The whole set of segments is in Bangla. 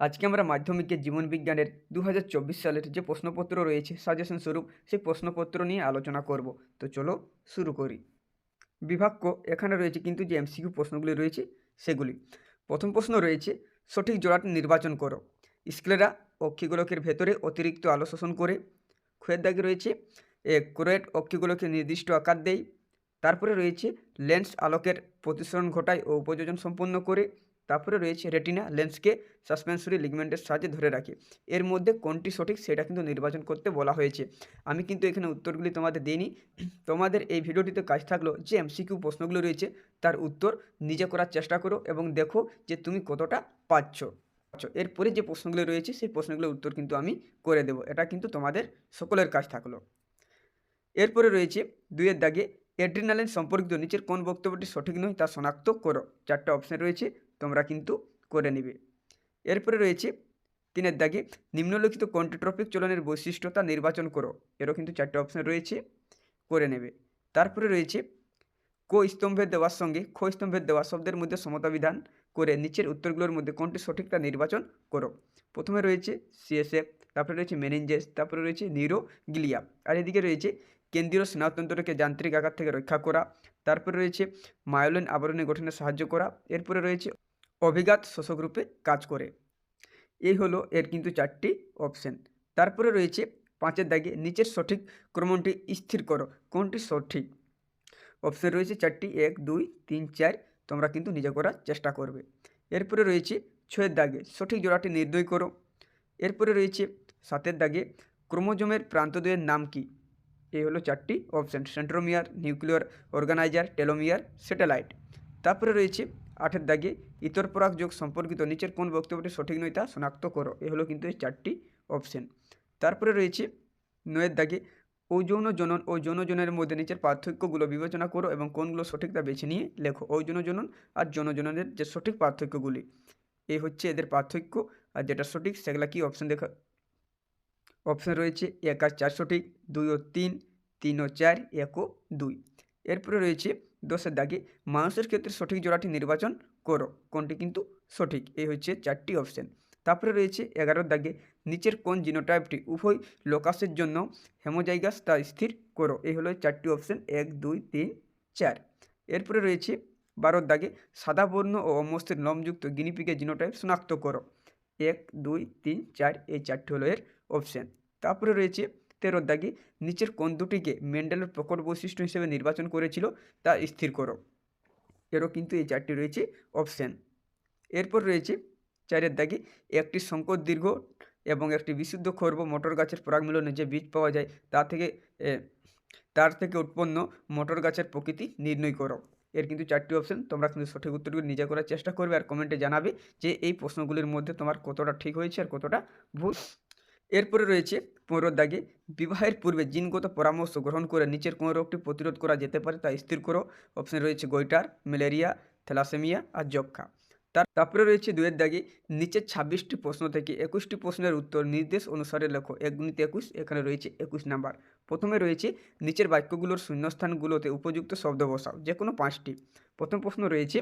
আজকে আমরা মাধ্যমিকের জীবন বিজ্ঞানের দু সালের যে প্রশ্নপত্র রয়েছে সাজেশন স্বরূপ সেই প্রশ্নপত্র নিয়ে আলোচনা করব। তো চলো শুরু করি। বিভাগ্য এখানে রয়েছে কিন্তু যে এমসিকিউ প্রশ্নগুলি রয়েছে সেগুলি। প্রথম প্রশ্ন রয়েছে, সঠিক জোড়াটি নির্বাচন করো। স্ক্লেরা অক্ষিগোলকের ভেতরে অতিরিক্ত আলো শোষণ করে। ক্ষয়ের দাগে রয়েছে ক্রোয়েট অক্ষিগোলকে নির্দিষ্ট আকার দেয়। তারপরে রয়েছে, লেন্স আলোকের প্রতিসরণ ঘটায় ও উপযোজন সম্পন্ন করে। তারপরে রয়েছে রেটিনা লেন্সকে সাসপেন্সরি লিগমেন্টের সাহায্যে ধরে রাখে। এর মধ্যে কোনটি সঠিক সেটা কিন্তু নির্বাচন করতে বলা হয়েছে। আমি কিন্তু এখানে উত্তরগুলি তোমাদের দিইনি। তোমাদের এই ভিডিওটিতে কাজ থাকল যে এমসিকিউ প্রশ্নগুলো রয়েছে, তার উত্তর নিজে করার চেষ্টা করো এবং দেখো যে তুমি কতটা পাচ্ছ। এরপরে যে প্রশ্নগুলো রয়েছে, সেই প্রশ্নগুলোর উত্তর কিন্তু আমি করে দেবো। এটা কিন্তু তোমাদের সকলের কাজ থাকল। এরপরে রয়েছে দুইয়ের দাগে অ্যাড্রিনালিন সম্পর্কিত নিচের কোন বক্তব্যটি সঠিক নয় তা শনাক্ত করো। চারটা অপশান রয়েছে। তোমরা কিন্তু করে নিবে। এরপরে রয়েছে তিনের দাগে, নিম্নলিখিত কোনটি ট্রফিক চলনের বৈশিষ্ট্যতা নির্বাচন করো। এরও কিন্তু চারটে অপশান রয়েছে, করে নেবে। তারপরে রয়েছে, কো স্তম্ভের দেওয়ার সঙ্গে খ স্তম্ভের দেওয়া শব্দের মধ্যে সমতা বিধান করে নিচের উত্তরগুলোর মধ্যে কোনটি সঠিক তা নির্বাচন করো। প্রথমে রয়েছে সিএসএফ তারপরে রয়েছে মেনিনজেস তারপরে রয়েছে নিউরোগ্লিয়া আর এদিকে রয়েছে, কেন্দ্রীয় স্নায়ুতন্ত্রকে যান্ত্রিক আঘাত থেকে রক্ষা করা তারপরে রয়েছে মায়োলিন আবরণী গঠনে সাহায্য করা, এরপরে রয়েছে অভিঘাত শোষক রূপে কাজ করে। এই হলো এর কিন্তু চারটি অপশন তারপরে রয়েছে পাঁচের দাগে নিচের সঠিক ক্রমণটি স্থির করো, কোনটি সঠিক? অপশান রয়েছে চারটি, এক, দুই, তিন, চার, তোমরা কিন্তু নিজে করার চেষ্টা করবে। এরপরে রয়েছে ছয়ের দাগে সঠিক জোড়াটি নির্দয় করো। এরপরে রয়েছে সাতের দাগে ক্রোমোজোমের প্রান্তদ্বয়ের নাম কি? এই হলো চারটি option centromere nuclear organizer telomere satellite তারপরে রয়েছে আটের দাগে, ইতর পরাগ যোগ সম্পর্কিত নিচের কোন বক্তব্যটি সঠিক নয় তা শনাক্ত করো। এ হলো কিন্তু এই চারটি অপশান তারপরে রয়েছে নয়ের দাগে ঔযৌন জনন ও যৌন জনের মধ্যে নিচের পার্থক্যগুলো বিবেচনা করো এবং কোনগুলো সঠিক তা বেছে নিয়ে লেখো। ঔযৌন জনন আর যৌন জননের যে সঠিক পার্থক্যগুলি এই হচ্ছে এদের পার্থক্য। আর যেটা সঠিক, সেগুলা কি অপশান দেখা অপশান রয়েছে এক আর সঠিক দুই ও তিন তিন ও চার, এক ও দুই। এরপরে রয়েছে দশের দাগে, মানুষের ক্ষেত্রে সঠিক জোড়াটি নির্বাচন করো। কোনটি কিন্তু সঠিক? এই হচ্ছে চারটি অপশান। তারপরে রয়েছে এগারোর দাগে, নিচের কোন জিনোটাইপটি উভয় লোকাসের জন্য হেমোজাইগাস তা স্থির করো? এই হলো চারটি অপশান, এক, দুই, তিন, চার। এরপরে রয়েছে বারোর দাগে, সাদা বর্ণ ও অমস্তের লমযুক্ত গিনিপিকের জিনোটাইপ শনাক্ত করো। এক, দুই, তিন, চার এই চারটি হলো এর অপশান তারপরে রয়েছে তেরোর দাগে নিচের কোন দুটিকে মেন্ডেলের প্রকট বৈশিষ্ট্য হিসেবে নির্বাচন করেছিল তা স্থির করো। এরও কিন্তু এই চারটি রয়েছে অপশান এরপর রয়েছে চারের দাগে একটি সংকট দীর্ঘ এবং একটি বিশুদ্ধ খর্ব মটর গাছের পরাগ মিলনে যে বীজ পাওয়া যায় তা থেকে তার থেকে উৎপন্ন মটর গাছের প্রকৃতি নির্ণয় করো। এর কিন্তু চারটি অপশন তোমরা কিন্তু সঠিক উত্তরগুলি নিজে করার চেষ্টা করবে আর কমেন্টে জানাবে যে এই প্রশ্নগুলির মধ্যে তোমার কতটা ঠিক হয়েছে আর কতটা ভুল। এরপরে রয়েছে পনেরো দাগে, বিবাহের পূর্বে জিনগত পরামর্শ গ্রহণ করে নিচের কোনো রোগটি প্রতিরোধ করা যেতে পারে তা স্থির করো। অপশন রয়েছে গৈটার ম্যালেরিয়া থ্যালাসেমিয়া আর যক্ষা তারপরে রয়েছে দুয়ের দাগে। নিচের ছাব্বিশটি প্রশ্ন থেকে একুশটি প্রশ্নের উত্তর নির্দেশ অনুসারে লেখো। এক গুণিত একুশ, এখানে রয়েছে একুশ নাম্বার। প্রথমে রয়েছে, নিচের বাক্যগুলোর শূন্যস্থানগুলোতে উপযুক্ত শব্দ বসাও যে কোনো পাঁচটি। প্রথম প্রশ্ন রয়েছে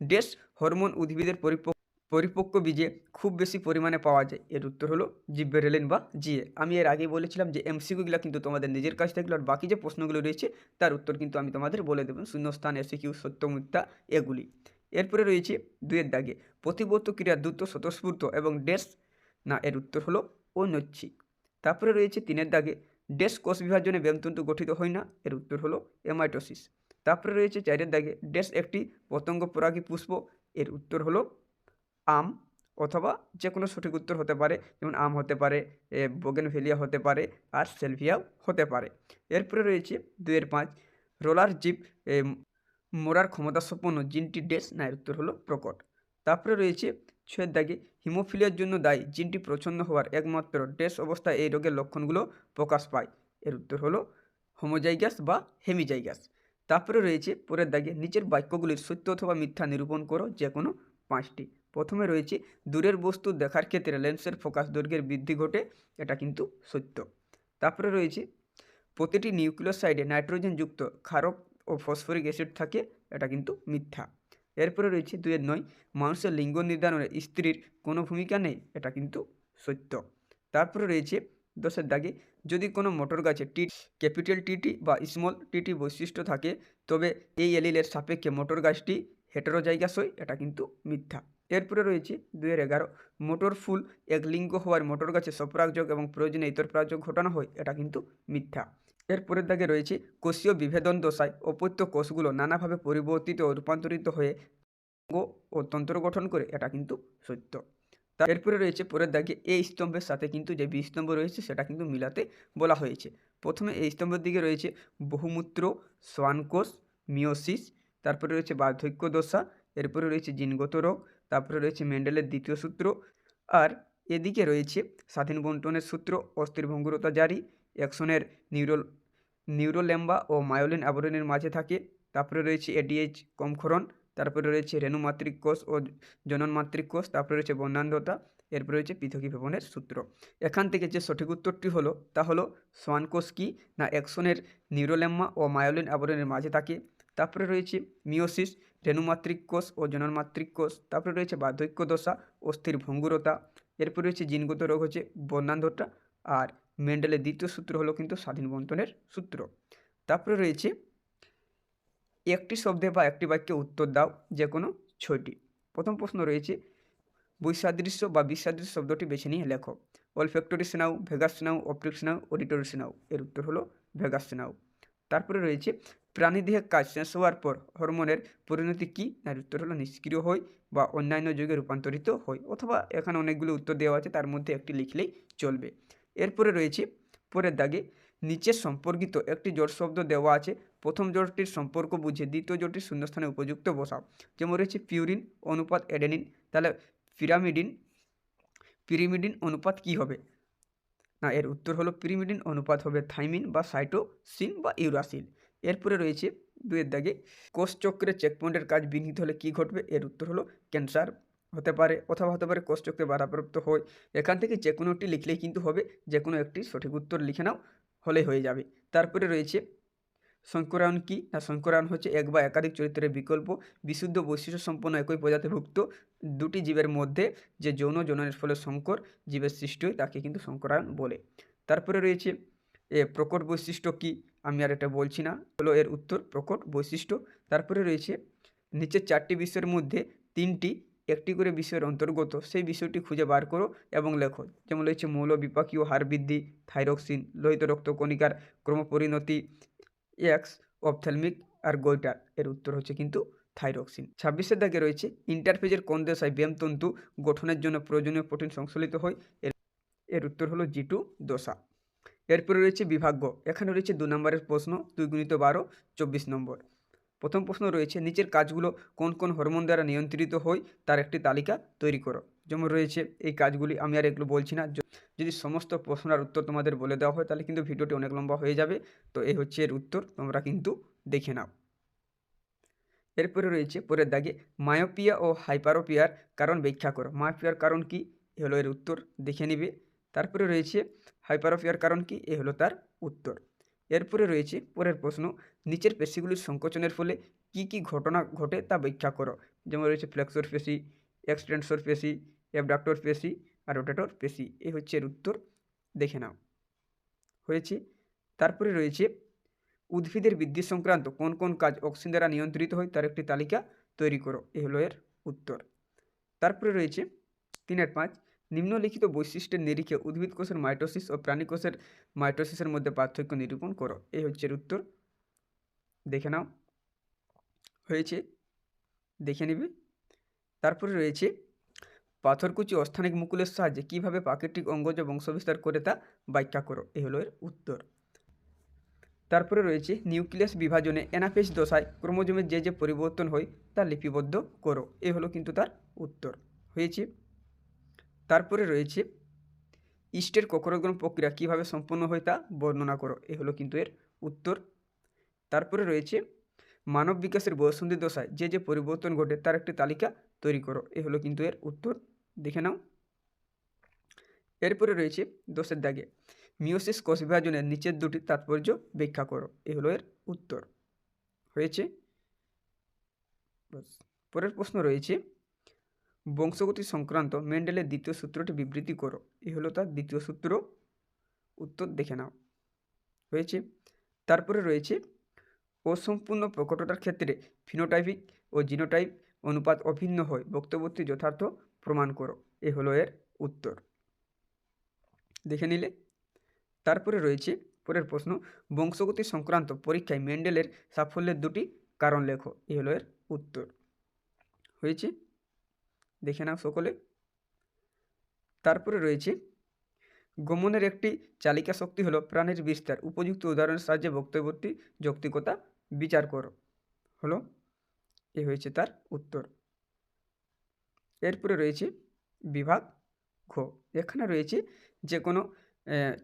ডেস হরমোন উদ্ভিদের পরিপক্ক পরিপক্ক বীজে খুব বেশি পরিমাণে পাওয়া যায়? এর উত্তর হলো জিব্বেরেলিন বা জিএ আমি এর আগে বলেছিলাম যে এমসিকিউগুলো কিন্তু তোমাদের নিজের কাছ থেকে, আর বাকি যে প্রশ্নগুলো রয়েছে, তার উত্তর কিন্তু আমি তোমাদের বলে দেবো। শূন্যস্থান, এসিকিউ, সত্য, মিথ্যা, এগুলি। এরপরে রয়েছে দুয়ের দাগে। প্রতিবর্ত ক্রিয়া দ্রুত, স্বতঃস্ফূর্ত এবং ডেস না, এর উত্তর হলো ঐনৈচ্ছিক তারপরে রয়েছে তিনের দাগে। ডেস কোষ বিভাজনে ব্যামতন্তু গঠিত হয় না, এর উত্তর হলো এমাইটোসিস। তারপরে রয়েছে চারের দাগে। ডেস একটি পতঙ্গ পরাগী পুষ্প, এর উত্তর হলো আম, অথবা যে কোনো সঠিক উত্তর হতে পারে, যেমন আম হতে পারে বোগেনভেলিয়া হতে পারে, আর সেলভিয়াও হতে পারে। এরপরে রয়েছে দুয়ের পাঁচ। রোলার জিপ মোরার ক্ষমতা সম্পন্ন জিনটি ডেস না এর উত্তর হলো প্রকট। তারপরে রয়েছে ছয়ের দাগে, হিমোফিলিয়ার জন্য দায়ী। জিনটি প্রচ্ছন্ন হওয়ার একমাত্র ডেস অবস্থায় এই রোগের লক্ষণগুলো প্রকাশ পায়। এর উত্তর হলো হোমোজাইগাস বা হেমিজাইগাস। তারপরে রয়েছে পরের দাগে নিচের বাক্যগুলির সত্য অথবা মিথ্যা নিরূপণ করো যে কোনো পাঁচটি। প্রথমে রয়েছে, দূরের বস্তু দেখার ক্ষেত্রে লেন্সের ফোকাস দৈর্ঘ্যের বৃদ্ধি ঘটে, এটা কিন্তু সত্য। তারপরে রয়েছে, প্রতিটি নিউক্লিয়াস সাইডে নাইট্রোজেনযুক্ত ক্ষারক ও ফসফরিক অ্যাসিড থাকে, এটা কিন্তু মিথ্যা। এরপরে রয়েছে দুয়ের নয়, মানুষের লিঙ্গ নির্ধারণে স্ত্রীর কোনো ভূমিকা নেই, এটা কিন্তু সত্য। তারপরে রয়েছে দশের দাগে, যদি কোনো মোটর গাছে টি, ক্যাপিটাল টিটি বা স্মল টিটি বৈশিষ্ট্য থাকে, তবে এই এলিলের সাপেক্ষে মোটর গাছটি হেটেরোজাইগাস হয় এটা কিন্তু মিথ্যা। এরপরে রয়েছে দুয়ের এগারো, মোটর ফুল এক লিঙ্গ হওয়ার মোটর গাছে স্বপরাগযোগ এবং প্রয়োজনে ইতর পরাগযোগ ঘটানো হয়, এটা কিন্তু মিথ্যা। এরপরের দাগে রয়েছে কোষীয় বিভেদন দশায় অপত্য কোষগুলো নানাভাবে পরিবর্তিত ও রূপান্তরিত হয়ে অঙ্গ ও তন্ত্র গঠন করে, এটা কিন্তু সত্য। তা এরপরে রয়েছে পরের দাগে এই স্তম্ভের সাথে কিন্তু যে বি স্তম্ভ রয়েছে, সেটা কিন্তু মিলাতে বলা হয়েছে। প্রথমে এই স্তম্ভের দিকে রয়েছে বহুমূত্র শ্বানকোষ মিওসিস তারপরে রয়েছে বার্ধক্য দশা, এরপরে রয়েছে জিনগত রোগ, তারপরে রয়েছে মেন্ডেলের দ্বিতীয় সূত্র, আর এদিকে রয়েছে স্বাধীন বন্টনের সূত্র, অস্থির ভঙ্গুরতা জারি অ্যাকশনের নিউরোল, নিউরোলেম্বা ও মায়োলিন আবরণের মাঝে থাকে। তারপরে রয়েছে এডিএইচ কমক্ষরণ তারপরে রয়েছে রেণুমাতৃক কোষ ও জননমাত্রিক কোষ, তারপরে রয়েছে বর্ণান্ধতা এরপরে রয়েছে পৃথকীভবনের সূত্র। এখান থেকে যে সঠিক উত্তরটি হলো, তা হলো সোয়ান কোষ কী না অ্যাকশনের নিউরোল্যাম্মা ও মায়োলিন আবরণের মাঝে থাকে। তারপরে রয়েছে মিওসিস রেণুমাতৃক কোষ ও জননমাতৃক কোষ, তারপরে রয়েছে বার্ধক্য দশা অস্থির ভঙ্গুরতা, এরপরে রয়েছে জিনগত রোগ হচ্ছে বর্ণান্ধতা আর মেন্ডেলের দ্বিতীয় সূত্র হলো কিন্তু স্বাধীন বন্টনের সূত্র। তারপরে রয়েছে, একটি শব্দে বা একটি বাক্যে উত্তর দাও, যে কোনো ছয়টি। প্রথম প্রশ্ন রয়েছে, বৈসাদৃশ্য বা বিসাদৃশ্য শব্দটি বেছে নিয়ে লেখো। অলফ্যাক্টরি স্নাউ ভেগাস স্নাউ অপটিক স্নাউ অডিটরি স্নাউ এর উত্তর হলো ভেগাস স্নাউ তারপরে রয়েছে প্রাণীদেহে কাজ শেষ হওয়ার পর হরমোনের পরিণতি কী? এর উত্তর হলো নিষ্ক্রিয় হয় বা অন্যান্য যুগে রূপান্তরিত হয় অথবা এখানে অনেকগুলো উত্তর দেওয়া আছে, তার মধ্যে একটি লিখলেই চলবে। এরপরে রয়েছে, পরের দাগে নিচের সম্পর্কিত একটি জোট শব্দ দেওয়া আছে। প্রথম জোটটির সম্পর্ক বুঝে দ্বিতীয় জোটটির শূন্যস্থানে উপযুক্ত বসাও। যেমন রয়েছে পিউরিন, অনুপাত এডেনিন তাহলে পিরামিডিন, পিরিমিডিন অনুপাত কি হবে? না, এর উত্তর হলো পিরিমিডিন অনুপাত হবে থাইমিন বা সাইটোসিন বা ইউরাসিন এরপরে রয়েছে দুয়ের দাগে কোষচক্রে চেকপয়েন্টের কাজ বিঘ্নিত হলে কী ঘটবে? এর উত্তর হলো ক্যান্সার। হতে পারে অথবা হতে পারে কোষচক্রে বাধাপ্রাপ্ত হয় এখান থেকে যে কোনো একটি লিখলেই কিন্তু হবে যে কোনো একটি সঠিক উত্তর লিখে নাও, হলেই হয়ে যাবে। তারপরে রয়েছে শঙ্করায়ন কী? না শঙ্করায়ন হচ্ছে এক বা একাধিক চরিত্রের বিকল্প, বিশুদ্ধ বৈশিষ্ট্য সম্পন্ন একই প্রজাতিভুক্ত দুটি জীবের মধ্যে যে যৌন জননের ফলে শঙ্কর জীবের সৃষ্টি হয়, তাকে কিন্তু শঙ্করায়ন বলে। তারপরে রয়েছে, এ প্রকট বৈশিষ্ট্য কী? আমি আর এটা বলছি না, হলো এর উত্তর প্রকট বৈশিষ্ট্য। তারপরে রয়েছে, নিচের চারটি বিষয়ের মধ্যে তিনটি একটি করে বিষয়ের অন্তর্গত, সেই বিষয়টি খুঁজে বার করো এবং লেখো। যেমন রয়েছে মৌল বিপাকীয় হার বৃদ্ধি থাইরক্সিন, লোহিত রক্তকণিকার ক্রমপরিণতি, এক্স অপথেলমিক আর গোইটার এর উত্তর হচ্ছে কিন্তু থাইরক্সিন। ছাব্বিশের দাগে রয়েছে, ইন্টারফেজের কোন দশায় ব্যায়ামতন্তু গঠনের জন্য প্রয়োজনীয় প্রোটিন সংশ্লেষিত হয়? এর এর উত্তর হলো জি টু দশা এরপরে রয়েছে বিভাগ্য। এখানে রয়েছে দু নম্বরের প্রশ্ন, দুই গুণিত বারো, চব্বিশ নম্বর। প্রথম প্রশ্ন রয়েছে, নিচের কাজগুলো কোন কোন হরমোন দ্বারা নিয়ন্ত্রিত হয় তার একটি তালিকা তৈরি করো। যেমন রয়েছে, এই কাজগুলি আমি আর এগুলো বলছি না। যদি সমস্ত প্রশ্নের উত্তর তোমাদের বলে দেওয়া হয়, তাহলে কিন্তু ভিডিওটি অনেক লম্বা হয়ে যাবে। তো এই হচ্ছে এর উত্তর, তোমরা কিন্তু দেখে নাও। এরপরে রয়েছে, পরের দাগে, মায়োপিয়া ও হাইপারোপিয়ার কারণ ব্যাখ্যা করো। মায়োপিয়ার কারণ কি? এ হলো এর উত্তর, দেখে নিবে। তারপরে রয়েছে, হাইপারোপিয়ার কারণ কি? এ হলো তার উত্তর। এরপরে রয়েছে পরের প্রশ্ন, নিচের পেশিগুলির সংকোচনের ফলে কি কি ঘটনা ঘটে তা ব্যাখ্যা করো। যেমন রয়েছে ফ্লেক্সর পেশি, এক্সটেন্সর পেশি, অ্যাবডাক্টর পেশি আর রোটেটর পেশি। এই হচ্ছে এর উত্তর। দেখে নাও। হয়েছে। তারপরে রয়েছে, উদ্ভিদের বৃদ্ধি সংক্রান্ত কোন কোন কাজ অক্সিজেন দ্বারা নিয়ন্ত্রিত হয় তার একটি তালিকা তৈরি করো। এ হলো এর উত্তর। তারপরে রয়েছে তিনের পাঁচ নিম্নলিখিত বৈশিষ্ট্যের নিরিখে উদ্ভিদ কোষের মাইটোসিস ও প্রাণী কোষের মাইটোসিসের মধ্যে পার্থক্য নিরূপণ করো। এই হচ্ছে উত্তর। দেখে নাও। হয়েছে। দেখে নিবে। তারপরে রয়েছে, পাথরকুচি অস্থানিক মুকুলের সাহায্যে কীভাবে প্রাকৃতিক অঙ্গজ বংশবিস্তার করে তা ব্যাখ্যা করো? এই হলো এর উত্তর। তারপরে রয়েছে, নিউক্লিয়াস বিভাজনে অ্যানাফেজ দশায় ক্রোমোজোমের যে যে পরিবর্তন হয় তা লিপিবদ্ধ করো। এ হলো কিন্তু তার উত্তর। হয়েছে তারপরে রয়েছে ইস্টের কখরগ্রহণ প্রক্রিয়া, কীভাবে সম্পন্ন হয় তা বর্ণনা করো। এ হলো কিন্তু এর উত্তর। তারপরে রয়েছে মানব বিকাশের বয়সন্ধি দশায় যে যে পরিবর্তন ঘটে তার একটি তালিকা তৈরি করো। এ হলো কিন্তু এর উত্তর। দেখে নাও। এরপরে রয়েছে দশের দাগে মিওসিস কোষ বিভাজনের নিচের দুটি তাৎপর্য ব্যাখ্যা করো। এ হলো এর উত্তর। হয়েছে? পরের প্রশ্ন রয়েছে বংশগতি সংক্রান্ত মেন্ডেলের দ্বিতীয় সূত্রটি বিবৃতি করো। এই হলো তার দ্বিতীয় সূত্র। উত্তর দেখে নাও। হয়েছে? তারপরে রয়েছে, অসম্পূর্ণ প্রকটতার ক্ষেত্রে ফিনোটাইপিক ও জিনোটাইপ অনুপাত অভিন্ন হয়। বক্তব্যটি যথার্থ প্রমাণ করো। এ হলো এর উত্তর। দেখে নিলে। তারপরে রয়েছে, পরের প্রশ্ন, বংশগতি সংক্রান্ত পরীক্ষায় মেন্ডেলের সাফল্যের দুটি কারণ লেখো। এ হলো এর উত্তর। হয়েছে? দেখে নাও সকলে। তারপরে রয়েছে, গমনের একটি চালিকা শক্তি হলো প্রাণের বিস্তার। উপযুক্ত উদাহরণের সাহায্যে বক্তব্যটি যৌক্তিকতা বিচার করো। হলো, এ হয়েছে তার উত্তর। এরপরে রয়েছে, বিভাগ ঘ। এখানে রয়েছে যে কোনো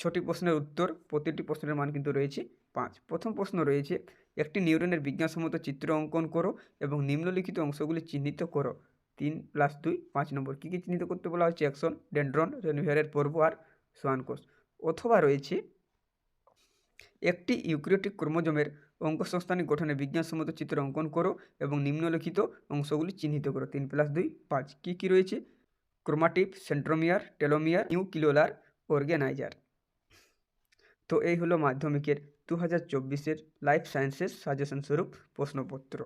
ছটি প্রশ্নের উত্তর, প্রতিটি প্রশ্নের মান কিন্তু রয়েছে পাঁচ। প্রথম প্রশ্ন রয়েছে, একটি নিউরনের বিজ্ঞানসম্মত চিত্র অঙ্কন করো এবং নিম্নলিখিত অংশগুলি চিহ্নিত করো। তিন প্লাস দুই, পাঁচ নম্বর। কী কী চিহ্নিত করতে বলা হয়েছে? অ্যাকশন, ডেন্ড্রন রেনভিয়ারের পর্ব আর সোয়ানকোষ অথবা রয়েছে একটি ইউক্রিওটিক ক্রোমোজোমের অঙ্কসংস্থানিক গঠনে বিজ্ঞানসম্মত চিত্র অঙ্কন করো এবং নিম্নলিখিত অংশগুলি চিহ্নিত করো। তিন প্লাস দুই, পাঁচ। কী কী রয়েছে? Chromatid centromere, telomere, nucleolar organiser তো এই হলো মাধ্যমিকের দু হাজার চব্বিশের লাইফ সায়েন্সের সাজেশন স্বরূপ প্রশ্নপত্র।